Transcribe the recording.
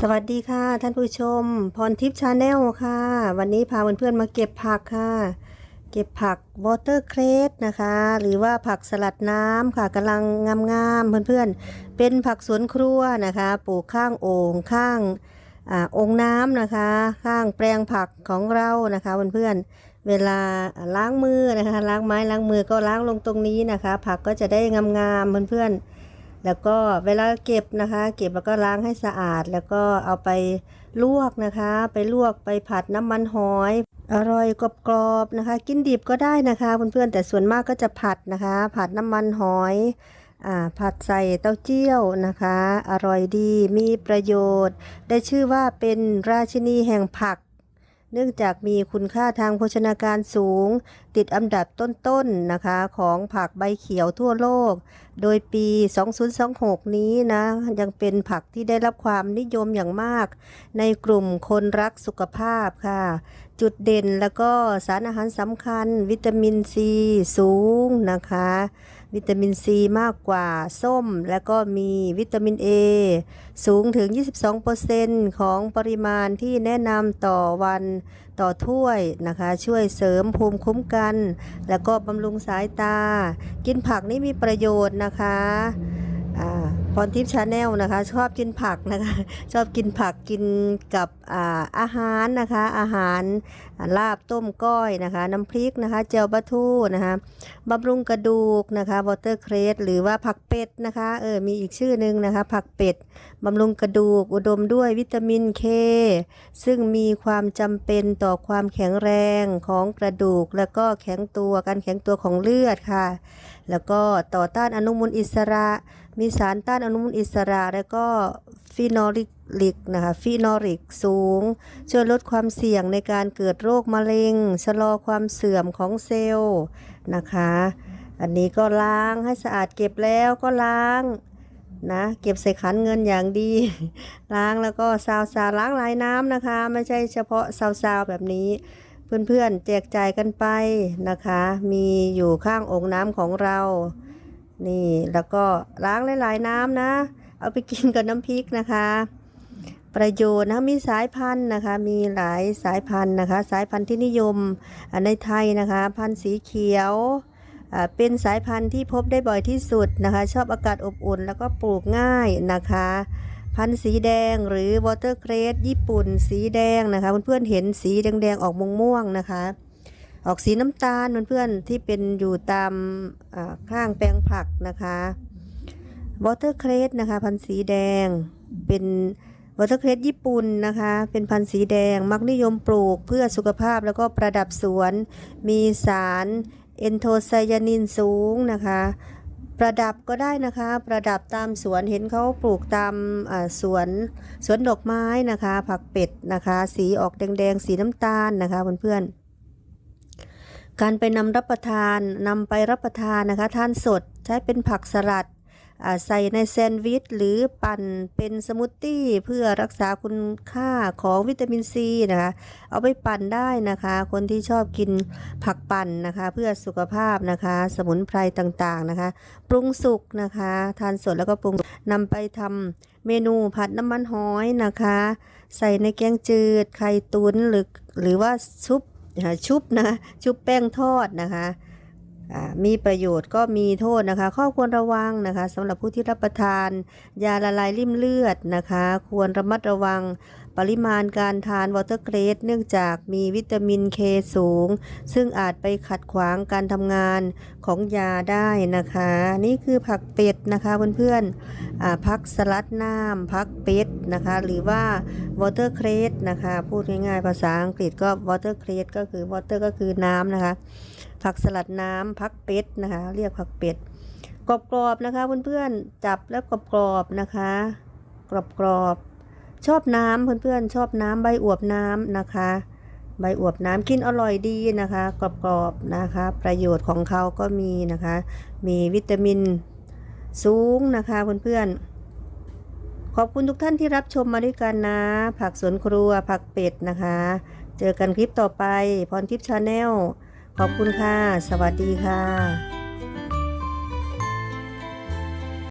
สวัสดีค่ะ ท่านผู้ชม พรทิพย์ชาแนลค่ะ วันนี้พาเพื่อนๆมาเก็บผักค่ะ เก็บผักวอเตอร์เครสนะคะ หรือว่าผักสลัดน้ำค่ะกำลังงามๆเพื่อนๆ เป็นผักสวนครัวนะคะ ปลูกข้างโอ่งข้างอาองค์น้ำนะคะ ข้างแปลงผักของเรานะคะเพื่อนๆ เวลาล้างมือนะคะ ล้างไม้ล้างมือก็ล้างลงตรงนี้นะคะ ผักก็จะได้งามๆเพื่อนๆ แล้วก็เวลาเก็บนะคะ เก็บแล้วก็ล้างให้สะอาด แล้วก็เอาไปลวกนะคะ ไปลวกไปผัดน้ำมันหอย อร่อยกรอบๆนะคะ กินดิบก็ได้นะคะเพื่อนๆแต่ส่วนมากก็จะผัดนะคะ ผัดน้ำมันหอยอผัดใส่เต้าเจี้ยวนะคะ อร่อยดีมีประโยชน์ ได้ชื่อว่าเป็นราชินีแห่งผัก เนื่องจากมีคุณค่าทางโภชนาการสูง ติดอันดับต้นๆนะคะของผักใบเขียวทั่วโลก โดยปี 2026 นี้นะ ยังเป็นผักที่ได้รับความนิยมอย่างมาก ในกลุ่มคนรักสุขภาพค่ะ จุดเด่นแล้วก็สารอาหารสำคัญ วิตามินซีสูงนะคะ วิตามินซีมากกว่าส้ม แล้วก็มีวิตามิน A สูงถึง 22%ของปริมาณที่แนะนำต่อวันต่อถ้วยนะคะ ช่วยเสริมภูมิคุ้มกัน แล้วก็บำรุงสายตา กินผักนี่มีประโยชน์นะคะอ่า พรทิพย์ชาแนลนะคะ ชอบกินผักนะคะ ชอบกินผักกินกับอาอาหารนะคะ อาหารลาบต้มก้อยนะคะ น้ำพริกนะคะเจลบะทูนะคะบำรุงกระดูกนะคะวอเตอร์เครสหรือว่าผักเป็ดนะคะเออมีอีกชื่อหนึ่งนะคะ ผักเป็ดบำรุงกระดูกอุดมด้วยวิตามินเคซึ่งมีความจำเป็นต่อความแข็งแรงของกระดูก แล้วก็แข็งตัวการแข็งตัวของเลือดค่ะ แล้วก็ต่อต้านอนุมูลอิสระ มีสารต้านอนุมูลอิสระ แล้วก็ฟีนอลิกนะคะฟีนอลิกสูง ช่วยลดความเสี่ยงในการเกิดโรคมะเร็ง ชะลอความเสื่อมของเซลล์นะคะ อันนี้ก็ล้างให้สะอาดเก็บแล้วก็ล้างนะเก็บใส่ขันเงินอย่างดี ล้างแล้วก็ซาวซาล้างลายน้ำนะคะ ไม่ใช่เฉพาะซาวซาวแบบนี้ เพื่อนๆแจกจ่ายกันไปนะคะ มีอยู่ข้างองค์น้ำของเรา นี่แล้วก็ล้างหลายๆน้ำนะ เอาไปกินกับน้ำพริกนะคะ ประโยชน์นะมีสายพันธุ์นะคะ มีหลายสายพันธุ์นะคะ สายพันธุ์ที่นิยมในไทยนะคะ พันธุ์สีเขียวเป็นสายพันธุ์ที่พบได้บ่อยที่สุดนะคะ ชอบอากาศอบอุ่นแล้วก็ปลูกง่ายนะคะ พันธุ์สีแดงหรือวอเตอร์เครสญี่ปุ่นสีแดงนะคะเพื่อนๆเห็นสีแดงๆออกม่วงๆนะคะ ออกสีน้ำตาลเพื่อนๆที่เป็นอยู่ตามข้างแปลงผักนะคะวอเตอร์เครสนะคะพันธุ์สีแดงเป็นวอเตอร์เครสญี่ปุ่นนะคะ เป็นพันธุ์สีแดงมักนิยมปลูกเพื่อสุขภาพแล้วก็ประดับสวน มีสารเอนโทไซยานินสูงนะคะ ประดับก็ได้นะคะ ประดับตามสวนเห็นเขาปลูกตามสวนสวนดอกไม้นะคะ ผักเป็ดนะคะ สีออกแดงๆ สีน้ำตาลนะคะเพื่อนๆการไปนำรับประทานนำไปรับประทานนะคะ ทานสดใช้เป็นผักสลัด ใส่ในแซนด์วิชหรือปั่นเป็นสมูทตี้เพื่อรักษาคุณค่าของวิตามินซีนะคะ เอาไปปั่นได้นะคะ คนที่ชอบกินผักปั่นนะคะ เพื่อสุขภาพนะคะ สมุนไพรต่างๆนะคะ ปรุงสุกนะคะ ทานสดแล้วก็ปรุงนำไปทำเมนูผัดน้ำมันหอยนะคะ ใส่ในแกงจืดไข่ตุนหรือหรือว่าชุบชุบนะชุบแป้งทอดนะคะ มีประโยชน์ก็มีโทษนะคะ ข้อควรระวังนะคะสำหรับผู้ที่รับประทาน ยาละลายริ่มเลือดนะคะ ควรระมัดระวัง ปริมาณการทานวอเตอร์เกรดเนื่องจากมีวิตามินเคสูง ซึ่งอาจไปขัดขวางการทำงานของยาได้นะคะ นี่คือผักเป็ดนะคะเพื่อนๆผักสลัดน้ำผักเป็ดนะคะ หรือว่าวอเตอร์เครดนะคะ พูดง่ายๆ ภาษาอังกฤษก็วอเตอร์เครดก็คือวอเตอร์ก็คือน้ำนะคะ ผักสลัดน้ำผักเป็ดนะคะ เรียกผักเป็ดกรอบๆนะคะเพื่อนๆจับแล้วกรอบๆนะคะ กรอบๆ ชอบน้ำเพื่อนๆ ชอบน้ำใบอวบน้ำนะคะ ใบอวบน้ำกินอร่อยดีนะคะ กรอบๆนะคะ ประโยชน์ของเขาก็มีนะคะ มีวิตามินสูงนะคะเพื่อนๆขอบคุณทุกท่านที่รับชมมาด้วยกันนะ ผักสวนครัวผักเป็ดนะคะ เจอกันคลิปต่อไป พรทิพย์ชาแนลขอบคุณค่ะ สวัสดีค่ะ